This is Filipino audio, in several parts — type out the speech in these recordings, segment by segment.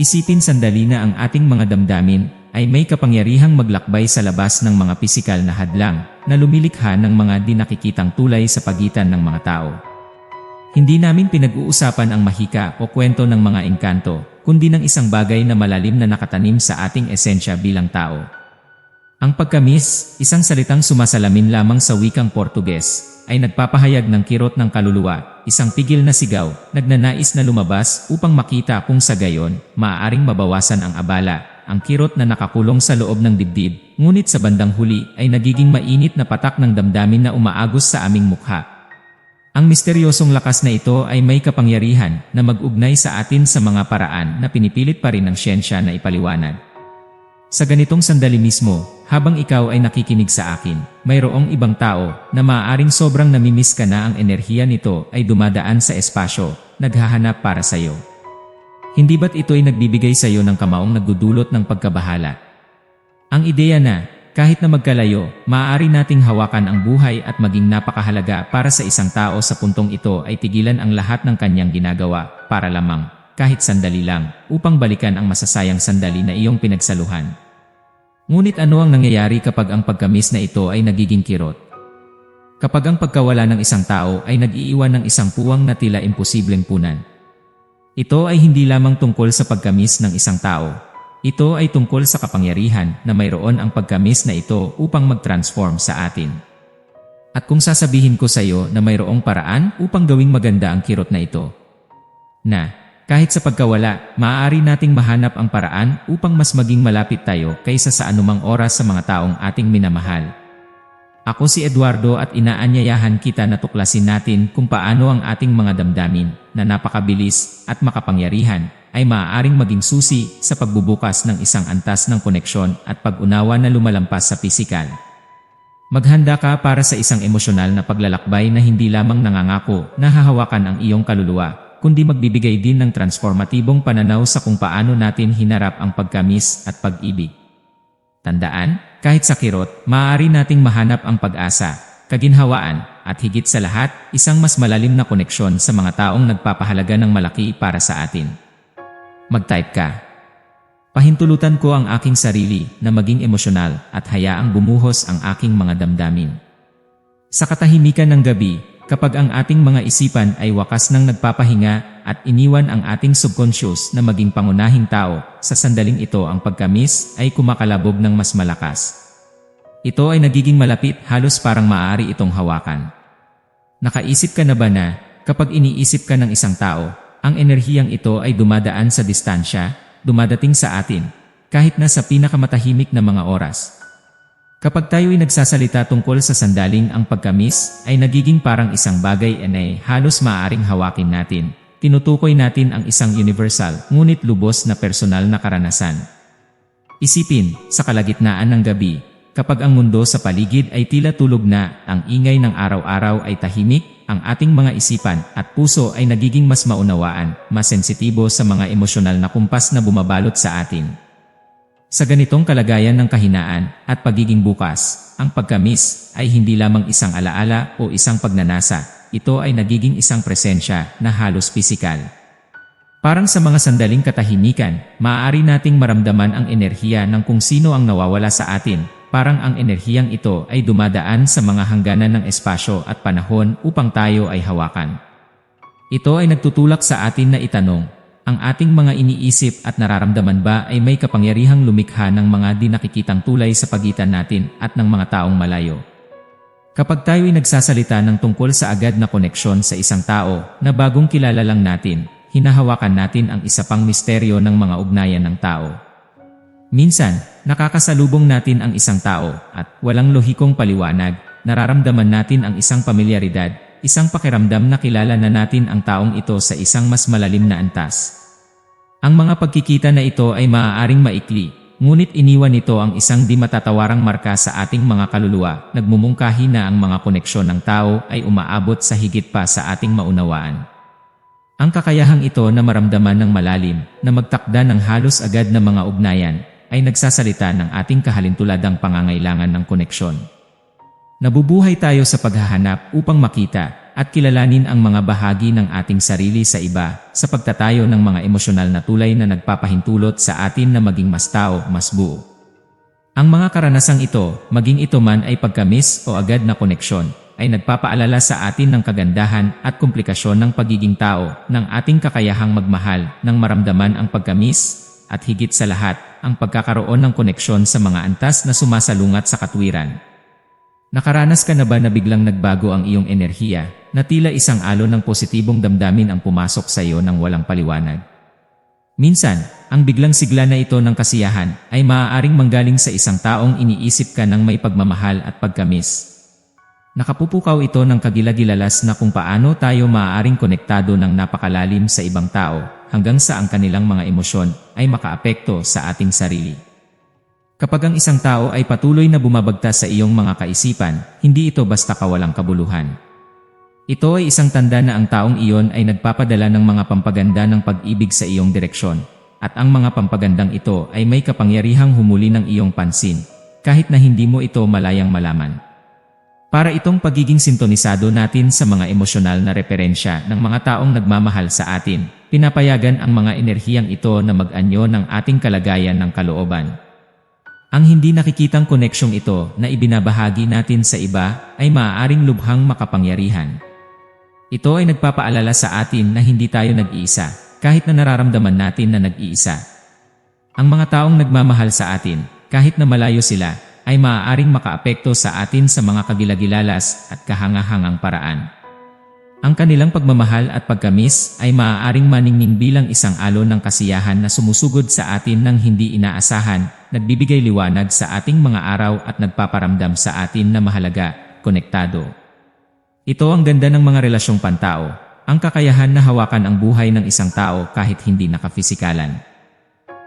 Isipin sandali na ang ating mga damdamin ay may kapangyarihang maglakbay sa labas ng mga pisikal na hadlang na lumilikha ng mga di nakikitang tulay sa pagitan ng mga tao. Hindi namin pinag-uusapan ang mahika o kwento ng mga engkanto, kundi ng isang bagay na malalim na nakatanim sa ating esensya bilang tao. Ang pagkamis, isang salitang sumasalamin lamang sa wikang Portuges, ay nagpapahayag ng kirot ng kaluluwa, isang pigil na sigaw, nagnanais na lumabas upang makita kung sa gayon, maaaring mabawasan ang abala, ang kirot na nakakulong sa loob ng dibdib, ngunit sa bandang huli ay nagiging mainit na patak ng damdamin na umaagos sa aming mukha. Ang misteryosong lakas na ito ay may kapangyarihan na mag-ugnay sa atin sa mga paraan na pinipilit pa rin ng siyensya na ipaliwanag. Sa ganitong sandali mismo, habang ikaw ay nakikinig sa akin, mayroong ibang tao na maaaring sobrang namimiss ka na ang enerhiya nito ay dumadaan sa espasyo, naghahanap para sa iyo. Hindi ba't ito ay nagbibigay sa iyo ng kamaong nagdudulot ng pagkabahala? Ang ideya na, kahit na magkalayo, maaari nating hawakan ang buhay at maging napakahalaga para sa isang tao sa puntong ito ay tigilan ang lahat ng kanyang ginagawa para lamang kahit sandali lang, upang balikan ang masasayang sandali na iyong pinagsaluhan. Ngunit ano ang nangyayari kapag ang pagkamis na ito ay nagiging kirot? Kapag ang pagkawala ng isang tao ay nag-iiwan ng isang puwang na tila imposibleng punan. Ito ay hindi lamang tungkol sa pagkamis ng isang tao. Ito ay tungkol sa kapangyarihan na mayroon ang pagkamis na ito upang mag-transform sa atin. At kung sasabihin ko sa iyo na mayroong paraan upang gawing maganda ang kirot na ito, na kahit sa pagkawala, maaari nating mahanap ang paraan upang mas maging malapit tayo kaysa sa anumang oras sa mga taong ating minamahal. Ako si Eduardo at inaanyayahan kita na tuklasin natin kung paano ang ating mga damdamin na napakabilis at makapangyarihan ay maaaring maging susi sa pagbubukas ng isang antas ng koneksyon at pag-unawa na lumalampas sa pisikal. Maghanda ka para sa isang emosyonal na paglalakbay na hindi lamang nangangako na hahawakan ang iyong kaluluwa, kundi magbibigay din ng transformatibong pananaw sa kung paano natin hinarap ang pagkamis at pag-ibig. Tandaan, kahit sa kirot, maaari nating mahanap ang pag-asa, kaginhawaan, at higit sa lahat, isang mas malalim na koneksyon sa mga taong nagpapahalaga ng malaki para sa atin. Mag-type ka. Pahintulutan ko ang aking sarili na maging emosyonal at hayaang bumuhos ang aking mga damdamin. Sa katahimikan ng gabi, kapag ang ating mga isipan ay wakas nang nagpapahinga at iniwan ang ating subconscious na maging pangunahing tao, sa sandaling ito ang pagkamis ay kumakalabog ng mas malakas. Ito ay nagiging malapit halos parang maaari itong hawakan. Nakaisip ka na ba na, kapag iniisip ka ng isang tao, ang enerhiyang ito ay dumadaan sa distansya, dumadating sa atin, kahit na sa pinakamatahimik na mga oras. Kapag tayo'y nagsasalita tungkol sa sandaling ang pagkamis ay nagiging parang isang bagay na halos maaaring hawakin natin. Tinutukoy natin ang isang universal ngunit lubos na personal na karanasan. Isipin, sa kalagitnaan ng gabi, kapag ang mundo sa paligid ay tila tulog na, ang ingay ng araw-araw ay tahimik, ang ating mga isipan at puso ay nagiging mas maunawaan, mas sensitibo sa mga emosyonal na kumpas na bumabalot sa atin. Sa ganitong kalagayan ng kahinaan at pagiging bukas, ang pagkamis ay hindi lamang isang alaala o isang pagnanasa, ito ay nagiging isang presensya na halos pisikal. Parang sa mga sandaling katahimikan, maaari nating maramdaman ang enerhiya ng kung sino ang nawawala sa atin, parang ang enerhiyang ito ay dumadaan sa mga hangganan ng espasyo at panahon upang tayo ay hawakan. Ito ay nagtutulak sa atin na itanong, ang ating mga iniisip at nararamdaman ba ay may kapangyarihang lumikha ng mga di nakikitang tulay sa pagitan natin at ng mga taong malayo. Kapag tayo ay nagsasalita ng tungkol sa agad na koneksyon sa isang tao na bagong kilala lang natin, hinahawakan natin ang isa pang misteryo ng mga ugnayan ng tao. Minsan, nakakasalubong natin ang isang tao at walang lohikong paliwanag, nararamdaman natin ang isang pamilyaridad, isang pakiramdam na kilala na natin ang taong ito sa isang mas malalim na antas. Ang mga pagkikita na ito ay maaaring maikli, ngunit iniwan nito ang isang di matatawarang marka sa ating mga kaluluwa, nagmumungkahi na ang mga koneksyon ng tao ay umaabot sa higit pa sa ating maunawaan. Ang kakayahang ito na maramdaman ng malalim, na magtakda ng halos agad na mga ugnayan, ay nagsasalita ng ating kahalintuladang pangangailangan ng koneksyon. Nabubuhay tayo sa paghahanap upang makita at kilalanin ang mga bahagi ng ating sarili sa iba sa pagtatayo ng mga emosyonal na tulay na nagpapahintulot sa atin na maging mas tao, mas buo. Ang mga karanasang ito, maging ito man ay pagkamis o agad na koneksyon, ay nagpapaalala sa atin ng kagandahan at komplikasyon ng pagiging tao, ng ating kakayahang magmahal, ng maramdaman ang pagkamis, at higit sa lahat, ang pagkakaroon ng koneksyon sa mga antas na sumasalungat sa katwiran. Nakaranas ka na ba na biglang nagbago ang iyong enerhiya, na tila isang alon ng positibong damdamin ang pumasok sa iyo ng walang paliwanag? Minsan, ang biglang sigla na ito ng kasiyahan ay maaaring manggaling sa isang taong iniisip ka ng may pagmamahal at pagkamis. Nakapupukaw ito ng kagilagilalas na kung paano tayo maaaring konektado ng napakalalim sa ibang tao hanggang sa ang kanilang mga emosyon ay makaapekto sa ating sarili. Kapag ang isang tao ay patuloy na bumabagtas sa iyong mga kaisipan, hindi ito basta kawalang kabuluhan. Ito ay isang tanda na ang taong iyon ay nagpapadala ng mga pampaganda ng pag-ibig sa iyong direksyon, at ang mga pampagandang ito ay may kapangyarihang humuli ng iyong pansin, kahit na hindi mo ito malayang malaman. Para itong pagiging sintonisado natin sa mga emosyonal na referensya ng mga taong nagmamahal sa atin, pinapayagan ang mga enerhiyang ito na mag-anyo ng ating kalagayan ng kalooban. Ang hindi nakikitang koneksyong ito na ibinabahagi natin sa iba ay maaaring lubhang makapangyarihan. Ito ay nagpapaalala sa atin na hindi tayo nag-iisa, kahit na nararamdaman natin na nag-iisa. Ang mga taong nagmamahal sa atin, kahit na malayo sila, ay maaaring makaapekto sa atin sa mga kagilagilalas at kahangahangang paraan. Ang kanilang pagmamahal at pagkamis ay maaaring maningning bilang isang alon ng kasiyahan na sumusugod sa atin ng hindi inaasahan, nagbibigay liwanag sa ating mga araw at nagpaparamdam sa atin na mahalaga, konektado. Ito ang ganda ng mga relasyong pantao, ang kakayahan na hawakan ang buhay ng isang tao kahit hindi nakafisikalan.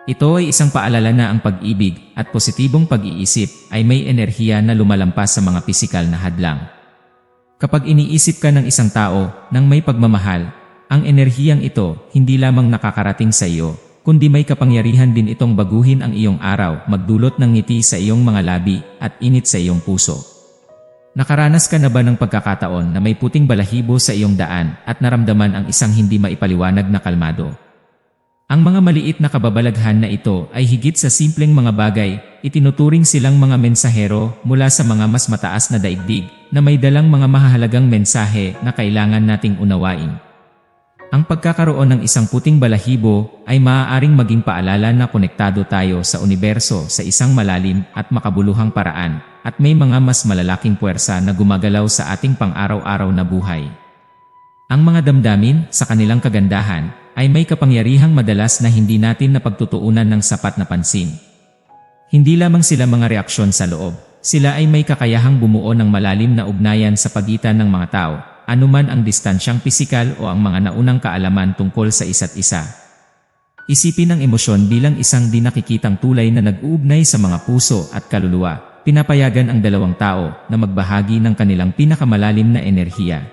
Ito ay isang paalala na ang pag-ibig at positibong pag-iisip ay may enerhiya na lumalampas sa mga pisikal na hadlang. Kapag iniisip ka ng isang tao nang may pagmamahal, ang enerhiyang ito hindi lamang nakakarating sa iyo, kundi may kapangyarihan din itong baguhin ang iyong araw, magdulot ng ngiti sa iyong mga labi at init sa iyong puso. Nakaranas ka na ba ng pagkakataon na may puting balahibo sa iyong daan at naramdaman ang isang hindi maipaliwanag na kalmado? Ang mga maliit na kababalaghan na ito ay higit sa simpleng mga bagay, itinuturing silang mga mensahero mula sa mga mas mataas na daigdig na may dalang mga mahalagang mensahe na kailangan nating unawain. Ang pagkakaroon ng isang puting balahibo ay maaaring maging paalala na konektado tayo sa universo sa isang malalim at makabuluhang paraan at may mga mas malalaking puwersa na gumagalaw sa ating pang-araw-araw na buhay. Ang mga damdamin sa kanilang kagandahan ay may kapangyarihang madalas na hindi natin napagtutuunan ng sapat na pansin. Hindi lamang sila mga reaksyon sa loob, sila ay may kakayahang bumuo ng malalim na ugnayan sa pagitan ng mga tao, anuman ang distansyang pisikal o ang mga naunang kaalaman tungkol sa isa't isa. Isipin ang emosyon bilang isang di nakikitang tulay na nag-uugnay sa mga puso at kaluluwa, pinapayagan ang dalawang tao na magbahagi ng kanilang pinakamalalim na enerhiya.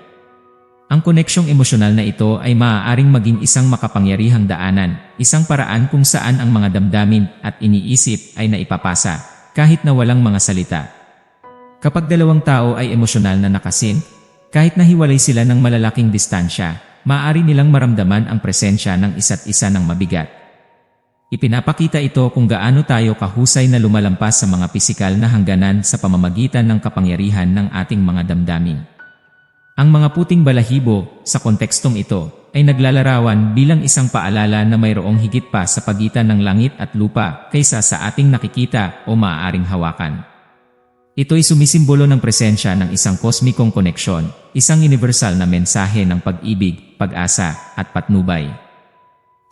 Ang koneksyong emosyonal na ito ay maaaring maging isang makapangyarihang daanan, isang paraan kung saan ang mga damdamin at iniisip ay naipapasa, kahit na walang mga salita. Kapag dalawang tao ay emosyonal na nakasin, kahit nahiwalay sila ng malalaking distansya, maaari nilang maramdaman ang presensya ng isa't isa ng mabigat. Ipinapakita ito kung gaano tayo kahusay na lumalampas sa mga pisikal na hangganan sa pamamagitan ng kapangyarihan ng ating mga damdamin. Ang mga puting balahibo, sa kontekstong ito, ay naglalarawan bilang isang paalala na mayroong higit pa sa pagitan ng langit at lupa kaysa sa ating nakikita o maaaring hawakan. Ito'y sumisimbolo ng presensya ng isang kosmikong koneksyon, isang universal na mensahe ng pag-ibig, pag-asa, at patnubay.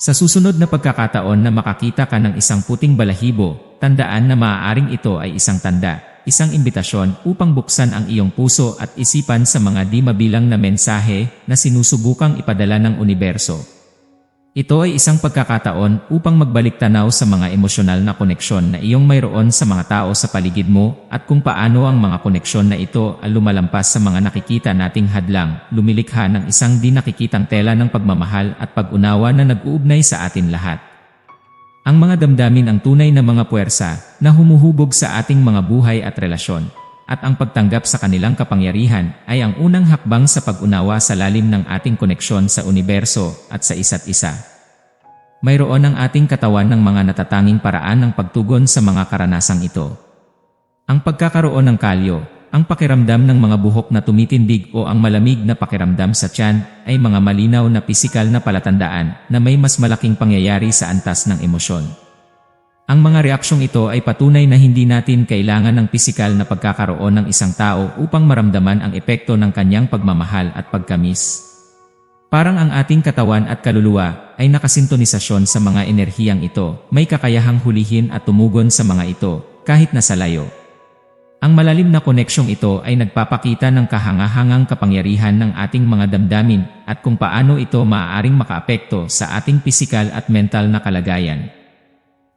Sa susunod na pagkakataon na makakita ka ng isang puting balahibo, tandaan na maaaring ito ay isang tanda, isang imbitasyon upang buksan ang iyong puso at isipan sa mga di mabilang na mensahe na sinusubukang ipadala ng universo. Ito ay isang pagkakataon upang magbalik tanaw sa mga emosyonal na koneksyon na iyong mayroon sa mga tao sa paligid mo at kung paano ang mga koneksyon na ito ay lumalampas sa mga nakikita nating hadlang, lumilikha ng isang di nakikitang tela ng pagmamahal at pag-unawa na nag-uugnay sa atin lahat. Ang mga damdamin ang tunay na mga puwersa na humuhubog sa ating mga buhay at relasyon. At ang pagtanggap sa kanilang kapangyarihan ay ang unang hakbang sa pag-unawa sa lalim ng ating koneksyon sa universo at sa isa't isa. Mayroon ang ating katawan ng mga natatanging paraan ng pagtugon sa mga karanasang ito. Ang pagkakaroon ng kalyo, ang pakiramdam ng mga buhok na tumitindig o ang malamig na pakiramdam sa tiyan ay mga malinaw na pisikal na palatandaan na may mas malaking pangyayari sa antas ng emosyon. Ang mga reaksyong ito ay patunay na hindi natin kailangan ng pisikal na pagkakaroon ng isang tao upang maramdaman ang epekto ng kanyang pagmamahal at pagkamis. Parang ang ating katawan at kaluluwa ay nakasintonisasyon sa mga enerhiyang ito, may kakayahang hulihin at tumugon sa mga ito, kahit nasa layo. Ang malalim na koneksyong ito ay nagpapakita ng kahangahangang kapangyarihan ng ating mga damdamin at kung paano ito maaaring makaapekto sa ating pisikal at mental na kalagayan.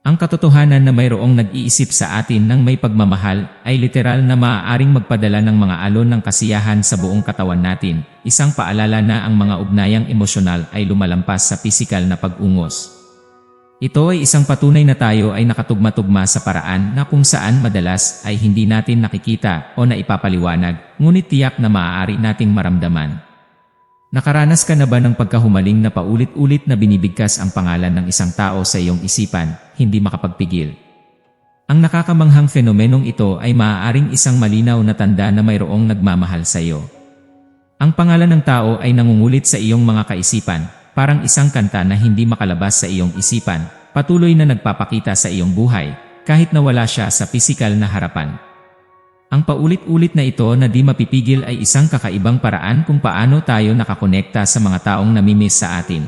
Ang katotohanan na mayroong nag-iisip sa atin ng may pagmamahal ay literal na maaaring magpadala ng mga alon ng kasiyahan sa buong katawan natin, isang paalala na ang mga ugnayang emosyonal ay lumalampas sa pisikal na pag-ungos. Ito ay isang patunay na tayo ay nakatugma-tugma sa paraan na kung saan madalas ay hindi natin nakikita o naipapaliwanag, ngunit tiyak na maaari nating maramdaman. Nakaranas ka na ba ng pagkahumaling na paulit-ulit na binibigkas ang pangalan ng isang tao sa iyong isipan, hindi makapagpigil? Ang nakakamanghang fenomenong ito ay maaaring isang malinaw na tanda na mayroong nagmamahal sa iyo. Ang pangalan ng tao ay nangungulit sa iyong mga kaisipan, parang isang kanta na hindi makalabas sa iyong isipan, patuloy na nagpapakita sa iyong buhay, kahit na wala siya sa pisikal na harapan. Ang paulit-ulit na ito na di mapipigil ay isang kakaibang paraan kung paano tayo nakakonekta sa mga taong namimiss sa atin.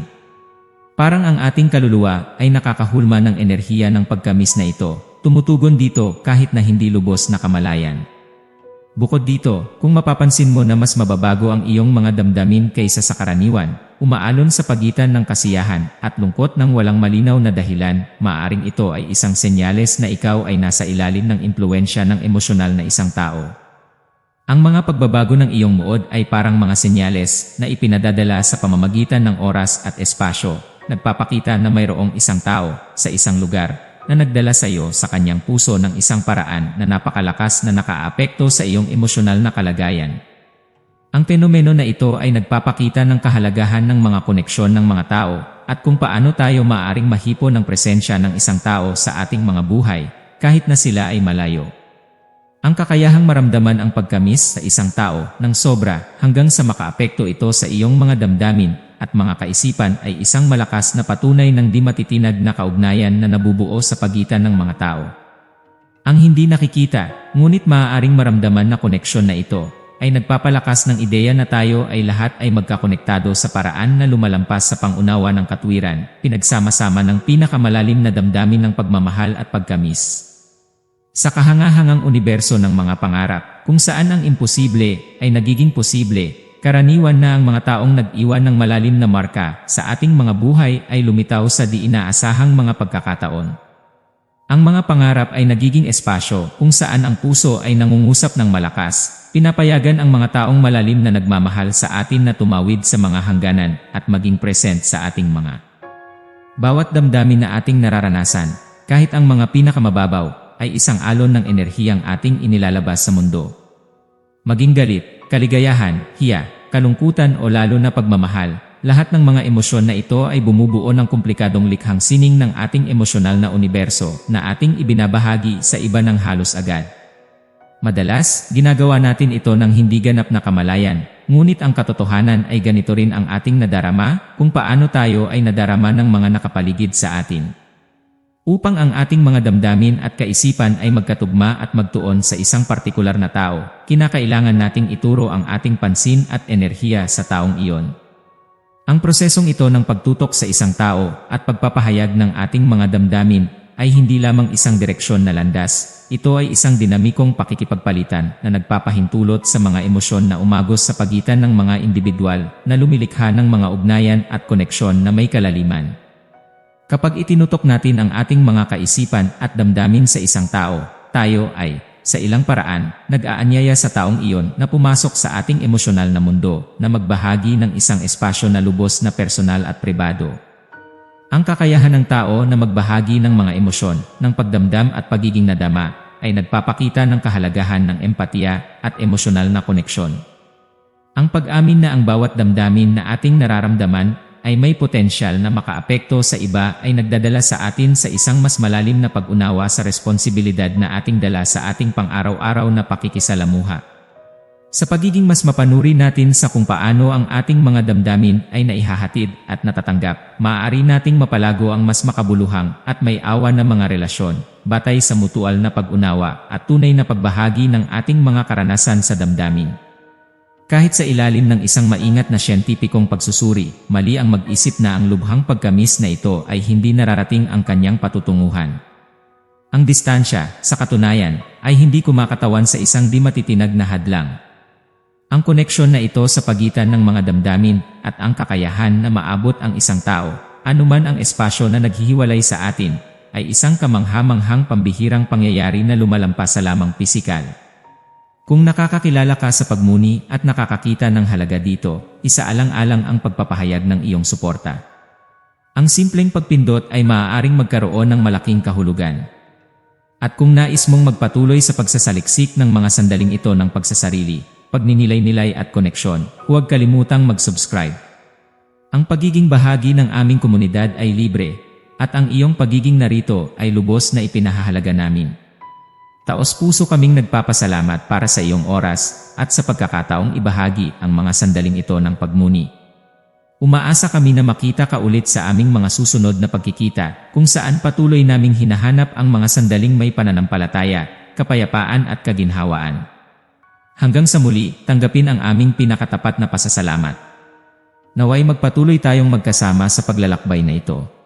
Parang ang ating kaluluwa ay nakakahulma ng enerhiya ng pagkamis na ito, tumutugon dito kahit na hindi lubos na kamalayan. Bukod dito, kung mapapansin mo na mas mababago ang iyong mga damdamin kaysa sa karaniwan, umaalon sa pagitan ng kasiyahan at lungkot ng walang malinaw na dahilan, maaring ito ay isang senyales na ikaw ay nasa ilalim ng impluensya ng emosyonal na isang tao. Ang mga pagbabago ng iyong muod ay parang mga senyales na ipinadadala sa pamamagitan ng oras at espasyo, nagpapakita na mayroong isang tao sa isang lugar na nagdala sa iyo sa kanyang puso ng isang paraan na napakalakas na nakaapekto sa iyong emosyonal na kalagayan. Ang fenomeno na ito ay nagpapakita ng kahalagahan ng mga koneksyon ng mga tao at kung paano tayo maaaring mahipo ng presensya ng isang tao sa ating mga buhay kahit na sila ay malayo. Ang kakayahang maramdaman ang pagkamis sa isang tao ng sobra hanggang sa makaapekto ito sa iyong mga damdamin at mga kaisipan ay isang malakas na patunay ng di matitinag na kaugnayan na nabubuo sa pagitan ng mga tao. Ang hindi nakikita, ngunit maaaring maramdaman na koneksyon na ito, ay nagpapalakas ng ideya na tayo ay lahat ay magkakonektado sa paraan na lumalampas sa pangunawa ng katwiran, pinagsama-sama ng pinakamalalim na damdamin ng pagmamahal at pagkamis. Sa kahangahangang universo ng mga pangarap, kung saan ang imposible ay nagiging posible, karaniwan na ang mga taong nag-iwan ng malalim na marka sa ating mga buhay ay lumitaw sa di inaasahang mga pagkakataon. Ang mga pangarap ay nagiging espasyo kung saan ang puso ay nangungusap ng malakas, pinapayagan ang mga taong malalim na nagmamahal sa atin na tumawid sa mga hangganan at maging present sa ating mga bawat damdamin na ating nararanasan, kahit ang mga pinakamababaw, ay isang alon ng enerhiyang ating inilalabas sa mundo. Maging galit, kaligayahan, hiya, kalungkutan o lalo na pagmamahal, lahat ng mga emosyon na ito ay bumubuo ng komplikadong likhang sining ng ating emosyonal na universo na ating ibinabahagi sa iba ng halos agad. Madalas, ginagawa natin ito ng hindi ganap na kamalayan, ngunit ang katotohanan ay ganito rin ang ating nadarama kung paano tayo ay nadarama ng mga nakapaligid sa atin. Upang ang ating mga damdamin at kaisipan ay magkatugma at magtuon sa isang partikular na tao, kinakailangan nating ituro ang ating pansin at enerhiya sa taong iyon. Ang prosesong ito ng pagtutok sa isang tao at pagpapahayag ng ating mga damdamin ay hindi lamang isang direksyon na landas, ito ay isang dinamikong pakikipagpalitan na nagpapahintulot sa mga emosyon na umagos sa pagitan ng mga individual na lumilikha ng mga ugnayan at koneksyon na may kalaliman. Kapag itinutok natin ang ating mga kaisipan at damdamin sa isang tao, tayo ay, sa ilang paraan, nag-aanyaya sa taong iyon na pumasok sa ating emosyonal na mundo na magbahagi ng isang espasyo na lubos na personal at pribado. Ang kakayahan ng tao na magbahagi ng mga emosyon, ng pagdamdam at pagiging nadama, ay nagpapakita ng kahalagahan ng empatiya at emosyonal na koneksyon. Ang pag-amin na ang bawat damdamin na ating nararamdaman ay may potensyal na makaapekto sa iba ay nagdadala sa atin sa isang mas malalim na pag-unawa sa responsibilidad na ating dala sa ating pang-araw-araw na pakikisalamuha. Sa pagiging mas mapanuri natin sa kung paano ang ating mga damdamin ay naihahatid at natatanggap, maaari nating mapalago ang mas makabuluhang at may awa na mga relasyon, batay sa mutual na pag-unawa at tunay na pagbahagi ng ating mga karanasan sa damdamin. Kahit sa ilalim ng isang maingat na siyentipikong pagsusuri, mali ang mag-isip na ang lubhang pagkamis na ito ay hindi nararating ang kanyang patutunguhan. Ang distansya, sa katunayan, ay hindi kumakatawan sa isang di matitinag na hadlang, ang koneksyon na ito sa pagitan ng mga damdamin at ang kakayahan na maabot ang isang tao, anuman ang espasyo na naghihiwalay sa atin, ay isang kamangha-manghang pambihirang pangyayari na lumalampas sa lamang pisikal. Kung nakakakilala ka sa pagmuni at nakakakita ng halaga dito, isaalang-alang ang pagpapahayag ng iyong suporta. Ang simpleng pagpindot ay maaaring magkaroon ng malaking kahulugan. At kung nais mong magpatuloy sa pagsasaliksik ng mga sandaling ito ng pagsasarili, pagninilay-nilay at koneksyon, huwag kalimutang mag-subscribe. Ang pagiging bahagi ng aming komunidad ay libre, at ang iyong pagiging narito ay lubos na ipinahahalaga namin. Taos puso kaming nagpapasalamat para sa iyong oras at sa pagkakataong ibahagi ang mga sandaling ito ng pagmuni. Umaasa kami na makita ka ulit sa aming mga susunod na pagkikita kung saan patuloy naming hinahanap ang mga sandaling may pananampalataya, kapayapaan at kaginhawaan. Hanggang sa muli, tanggapin ang aming pinakatapat na pasasalamat. Naway magpatuloy tayong magkasama sa paglalakbay na ito.